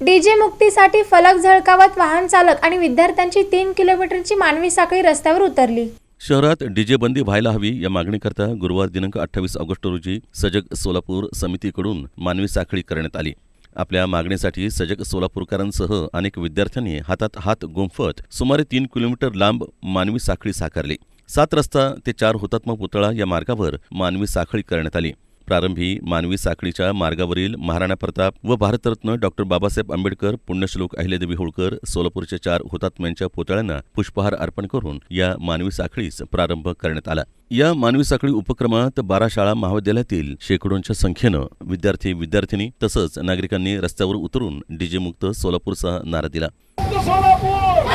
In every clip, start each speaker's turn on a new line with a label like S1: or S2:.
S1: DJ मुक्तीसाठी फलक झळकावत वाहन चालक आणि विद्यार्थ्यांची तीन किलोमीटरची मानवी साखळी रस्त्यावर उतरली.
S2: शहरात डीजे बंदी व्हायला हवी या मागणीकरता गुरुवार दिनांक अठ्ठावीस ऑगस्ट रोजी सजग सोलापूर समितीकडून मानवी साखळी करण्यात आली. आपल्या मागणीसाठी सजग सोलापूरकरांसह अनेक विद्यार्थ्यांनी हातात हात गुंफत सुमारे तीन किलोमीटर लांब मानवी साखळी साकारली. सात रस्ता ते चार हुतात्मा पुतळा या मार्गावर मानवी साखळी करण्यात आली. प्रारंभी मानवी साखळीच्या मार्गावरील महाराणा प्रताप व भारतरत्न डॉक्टर बाबासाहेब आंबेडकर पुण्यश्लोक अहिल्यादेवी होळकर सोलापूरच्या चार हुतात्म्यांच्या पुतळ्यांना पुष्पहार अर्पण करून या मानवी साखळीस प्रारंभ करण्यात आला. या मानवी साखळी उपक्रमात बारा शाळा महाविद्यालयातील शेकडोंच्या संख्येनं विद्यार्थी विद्यार्थिनी तसंच नागरिकांनी रस्त्यावर उतरून डीजे मुक्त सोलापूरचा नारा दिला
S3: मुक्त सोलापूर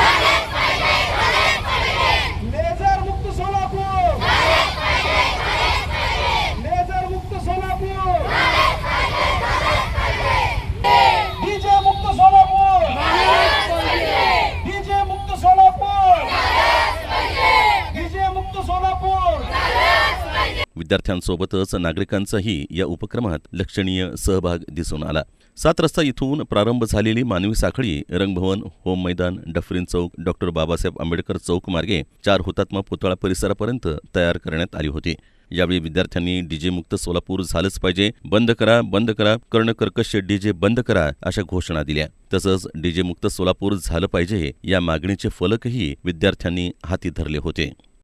S3: लेझर मुक्त सोलापूर लेझर मुक्त सोलापूर डीजे मुक्त सोलापूर डीजे मुक्त सोलापूर डीजे मुक्त सोलापूर
S2: विद्यार्थ्यांसोबतच नागरिकांचाही या उपक्रमात लक्षणीय सहभाग दिसून आला. सात रस्ता इथून प्रारंभ झालेली मानवी साखळी Rangbhavan home Maidan Dufferin Chowk doctor Babasaheb Ambedkar Chowk मार्गे चार हुतात्मा पुतळा परिसरापर्यंत तयार करण्यात आली होती. यावेळी विद्यार्थ्यांनी डीजे मुक्त सोलापूर झालंच पाहिजे बंद करा बंद करा कर्ण कर्कश डीजे बंद करा अशा घोषणा दिल्या. तसंच डीजे मुक्त सोलापूर झालं पाहिजे या मागणीचे फलकही विद्यार्थ्यांनी हाती धरले होते.